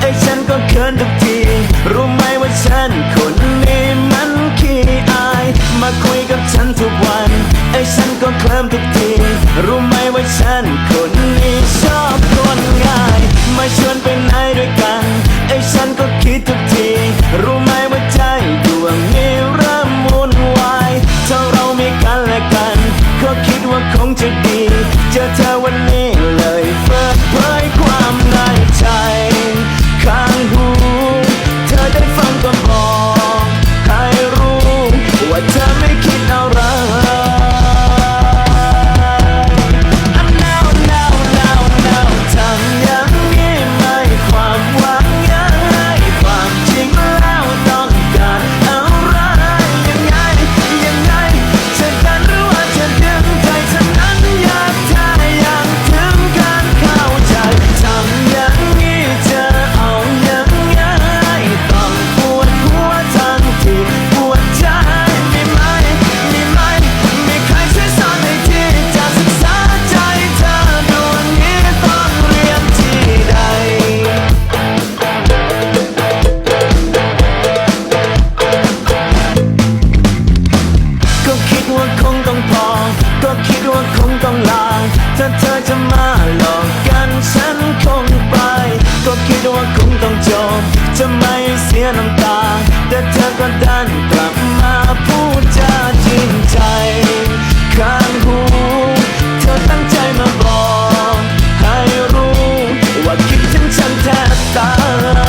ไอ้ฉันก็เขินทุกที รู้ไหมว่าฉันคนนี้มันขี้อาย มาคุยกับฉันทุกวัน ไอ้ฉันก็เคลิ้มทุกที รู้ไหมว่าฉันคนนี้ชอบคนง่าย มาชวนไปไหนด้วยกัน ไอ้ฉันก็คิดทุกที รู้ไหมว่าใจดวงนี้เริ่มวุ่นวายถ้าเรามีกันและกัน ก็คิดว่าคงจะดี เจอเธอวันนี้เลยเปิดเผยความในใจ องลาถ้าเธอจะมาหลอกกันฉันคงไป ก็คิดว่าคงต้องจบ จะไม่เสียน้ำตา แต่เธอก็ดันกลับมาพูดจาจริงใจข้างหูเธอตั้งใจมาบอก ให้รู้ ว่าคิดถึงฉันแทบตาย